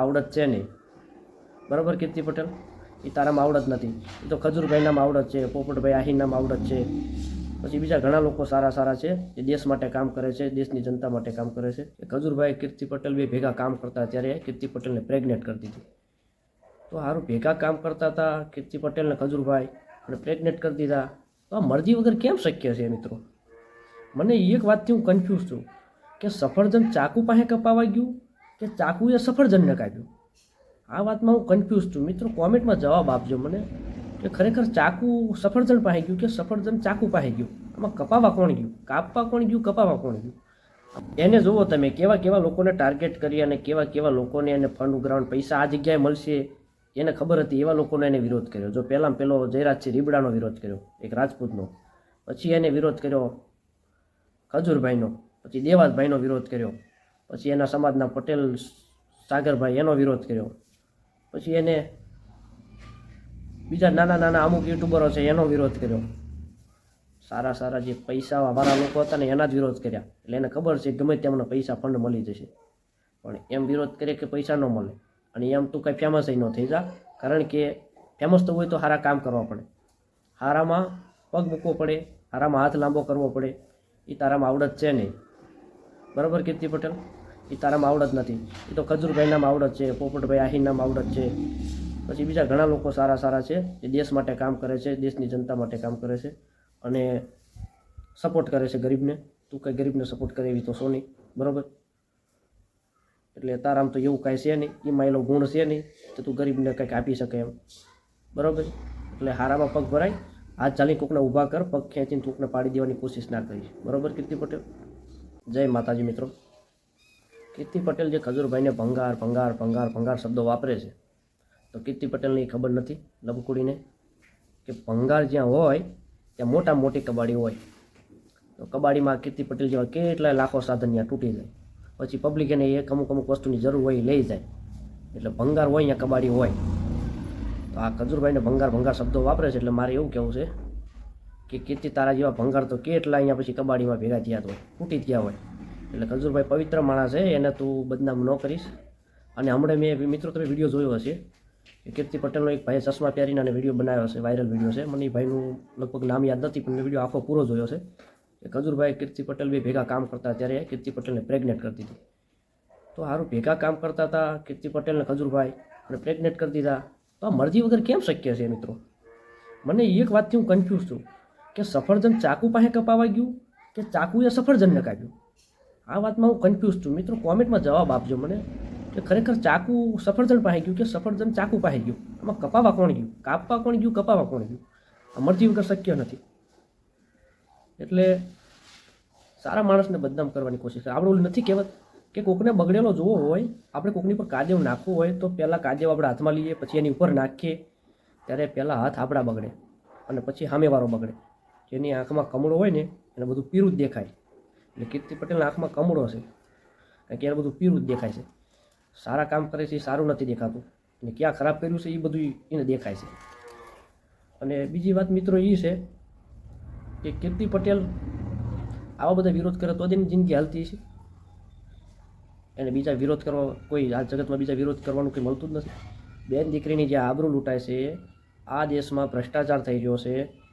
આવડત છે નહીં. બરાબર, કીર્તિ પટેલ? એ તારામાં આવડત નથી. એ તો ખજૂરભાઈનામાં આવડત છે, પોપટભાઈ આહીનામાં આવડત છે. પછી બીજા ઘણા લોકો સારા સારા છે, જે દેશ માટે કામ કરે છે, દેશની જનતા માટે કામ કરે છે. એ ખજૂરભાઈ કીર્તિ પટેલ બે ભેગા કામ કરતા ત્યારે કીર્તિ પટેલને પ્રેગ્નેટ કરી દીધી. તો સારું ભેગા કામ કરતા હતા કીર્તિ પટેલને ખજૂરભાઈ અને પ્રેગ્નેટ કરી દીધા. તો આ મરજી વગર કેમ શક્ય છે મિત્રો? મને એક વાતથી હું કન્ફ્યુઝ છું કે સફરજન ચાકુ પાસે કપાવા ગયું? કે ચાકુએ સફરજનને કાપ્યું આ વાતમાં હું કન્ફ્યુઝ છું. મિત્રો, કોમેન્ટમાં જવાબ આપજો મને કે ખરેખર ચાકુ સફરજન પાસે ગયું કે સફરજન ચાકુ પાસે ગયું? આમાં કપાવા કોણ ગયું? કાપવા કોણ ગયું? કપાવા કોણ ગયું? એને જુઓ તમે, કેવા કેવા લોકોને ટાર્ગેટ કરી અને કેવા કેવા લોકોને એને ફંડ ઉઘરાવણ પૈસા આ જગ્યાએ મળશે, એને ખબર હતી એવા લોકોને એને વિરોધ કર્યો. જો પહેલાં પહેલો જયરાજસિંહ રીબડાનો વિરોધ કર્યો, એક રાજપૂતનો, પછી એને વિરોધ કર્યો ખજૂરભાઈનો, પછી દેવાસભાઈનો વિરોધ કર્યો. પછી એના સમાજના પટેલ સાગરભાઈ એનો વિરોધ કર્યો. પછી એને બીજા નાના નાના અમુક યુટ્યુબરો છે એનો વિરોધ કર્યો. સારા સારા જે પૈસા અમારા લોકો હતા ને એના જ વિરોધ કર્યા. એટલે એને ખબર છે ગમે તેમને પૈસા ફંડ મળી જશે. પણ એમ વિરોધ કરે કે પૈસા ન મળે. અને એમ તું કાંઈ ફેમસ ન થઈ જા. કારણ કે ફેમસ તો હોય તો સારા કામ કરવા પડે. હારામાં પગ મૂકવો પડે. હારામાં હાથ લાંબો કરવો પડે. એ તારામાં આવડત છે નહીં. બરાબર કીર્તિ પટેલ? એ તારામાં આવડત નથી. એ તો ખજૂરભાઈનામાં આવડત છે, પોપટભાઈ આહીરનામાં આવડત છે. પછી બીજા ઘણા લોકો સારા સારા છે, જે દેશ માટે કામ કરે છે, દેશની જનતા માટે કામ કરે છે અને સપોર્ટ કરે છે ગરીબને. તું કંઈ ગરીબને સપોર્ટ કરે એવી તો સોની બરાબર? એટલે તારામ તો એવું કાંઈ છે નહીં એમાં એનો ગુણ છે નહીં, તો તું ગરીબને કંઈક આપી શકે એમ. બરાબર? એટલે હારામાં પગ ભરાય, હાથ ચાલી કોકને ઊભા કર, પગ ખેંચીને કોકને પાડી દેવાની કોશિશ ના કરીશ. બરાબર કીર્તિ પટેલ? જય માતાજી મિત્રો. કીર્તિ પટેલ જે ખજૂરભાઈને ભંગાર ભંગાર ભંગાર ભંગાર શબ્દો વાપરે છે, તો કીર્તિ પટેલને એ ખબર નથી લબકુડીને, કે ભંગાર જ્યાં હોય, ત્યાં મોટા મોટી કબાડી હોય. તો કબાડીમાં કીર્તિ પટેલ જેવા કેટલાય લાખો સાધન ત્યાં તૂટી જાય. પછી પબ્લિક એને એક અમુક અમુક વસ્તુની જરૂર હોય લઈ જાય. એટલે ભંગાર હોય, ત્યાં કબાડી હોય. તો આ ખજૂરભાઈને ભંગાર ભંગાર શબ્દો વાપરે છે, એટલે મારે એવું કહેવું છે કે કીર્તિ તારા જેવા ભંગાર તો કેટલા અહીંયા પછી કબાડીમાં ભેગા થયા તો ફૂટી ગયા હોય. એટલે ખજૂરભાઈ પવિત્ર માણસ છે, એને તું બદનામ ન કરીશ. અને હમણાં મેં મિત્રો તમે વીડિયો જોયો હશે, કે કીર્તિ પટેલનો એક ભાઈએ ચશ્મા પહેરીને અને વીડિયો બનાવ્યો છે વાયરલ વીડિયો છે. મને એ ભાઈનું લગભગ નામ યાદ નથી, પણ મેં વીડિયો આખો પૂરો જોયો છે. કે ખજૂરભાઈ કીર્તિ પટેલ બે ભેગા કામ કરતા ત્યારે કીર્તિ પટેલને પ્રેગ્નેટ કરી દીધી. તો સારું ભેગા કામ કરતા હતા કીર્તિ પટેલને ખજૂરભાઈ અને પ્રેગ્નેટ કરી દીધા. તો આ મરજી વગર કેમ શક્ય છે મિત્રો? મને એક વાતથી હું કન્ફ્યુઝ છું. કે સફરજન ચાકુ પાસે કપાવા ગયું કે ચાકુએ સફરજનને કાપ્યું આ વાતમાં હું કન્ફ્યુઝ છું. મિત્રો, કોમેન્ટમાં જવાબ આપજો મને કે ખરેખર ચાકુ સફરજન પાસે ગયું કે સફરજન ચાકુ પાસે ગયું? આમાં કપાવા કોણ ગયું? કાપવા કોણ ગયું? કપાવા કોણ ગયું? આ મરજી વગર શક્ય નથી. એટલે સારા માણસને બદનામ કરવાની કોશિશ કરે. આપણે ઓલું નથી કહેવત કે કોકને બગડેલો જોવો હોય, આપણે કોકની પર કાદેવ નાખવું હોય, તો પહેલાં કાદેવ આપણે હાથમાં લઈએ, પછી એની ઉપર નાખીએ, ત્યારે પહેલાં હાથ આપણા બગડે અને પછી સામેવાળો બગડે. જેની આંખમાં કમળો હોય ને, એને બધું પીરું જ દેખાય. એટલે કીર્તિ પટેલના આંખમાં કમળો છે કારણ કે એને બધું પીરું જ દેખાય છે. સારા કામ કરે છે, એ સારું નથી દેખાતું. અને ક્યાં ખરાબ કર્યું છે, એ બધું એને દેખાય છે. અને બીજી વાત મિત્રો એ છે કે કીર્તિ પટેલ આવા બધા વિરોધ કરે તો જ એની જિંદગી હાલતી છે એને બીજા વિરોધ કરવા, કોઈ આ જગતમાં બીજા વિરોધ કરવાનું કંઈ મળતું જ નથી. બેન દીકરીની જે આબરૂ લૂંટાય છે, આ દેશમાં ભ્રષ્ટાચાર થઈ રહ્યો છે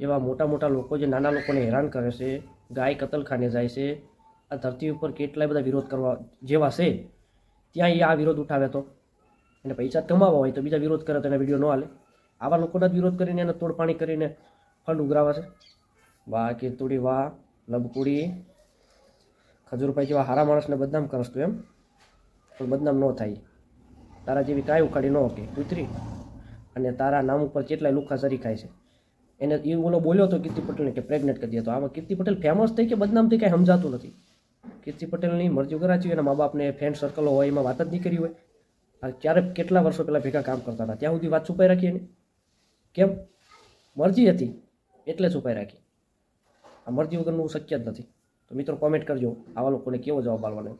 એવા મોટા મોટા લોકો જે નાના લોકોને હેરાન કરે છે, ગાય કતલખાને જાય છે, આ ધરતી ઉપર કેટલાય બધા વિરોધ કરવા જેવા છે, ત્યાં એ આ વિરોધ ઉઠાવે તો. એને પૈસા કમાવા હોય તો બીજા વિરોધ કરે તો એને વીડિયો ન હાલે. આવા લોકોના જ વિરોધ કરીને એને તોડપાણી કરીને ફંડ ઉઘરાવે છે. વાહ, કીર્તુડી, વાહ, લબકુડી. ખજૂરભાઈ જેવા હારા માણસને બદનામ કરસ તું એમ. પણ બદનામ ન થાય. તારા જેવી કાંઈ ઉખાડી ન હોકે. ઉતરી. અને તારા નામ ઉપર કેટલાય લુખા સરી ખાય છે. એને એ ઓલો બોલ્યો હતો કીર્તિ પટેલને કે પ્રેગ્નેટ કરી દીધો આમાં કીર્તિ પટેલ ફેમસ થઈ કે બદનામ થઈ કાંઈ સમજાતું નથી. કીર્તિ પટેલની મરજી કરાચી એના મા બાપને ફ્રેન્ડ સર્કલો હોય, એમાં વાત જ નહીં કરી હોય. આ ક્યારે કેટલા વર્ષો પહેલાં ભેગા કામ કરતા હતા? ત્યાં સુધી વાત છુપાઈ રાખી એને? કેમ? મરજી હતી, એટલે છુપાઈ રાખી. આ મરજી વગરનું શક્ય જ નથી. તો મિત્રો કોમેન્ટ કરજો, આવા લોકોને કેવો જવાબ આપવાનો?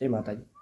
જય માતાજી.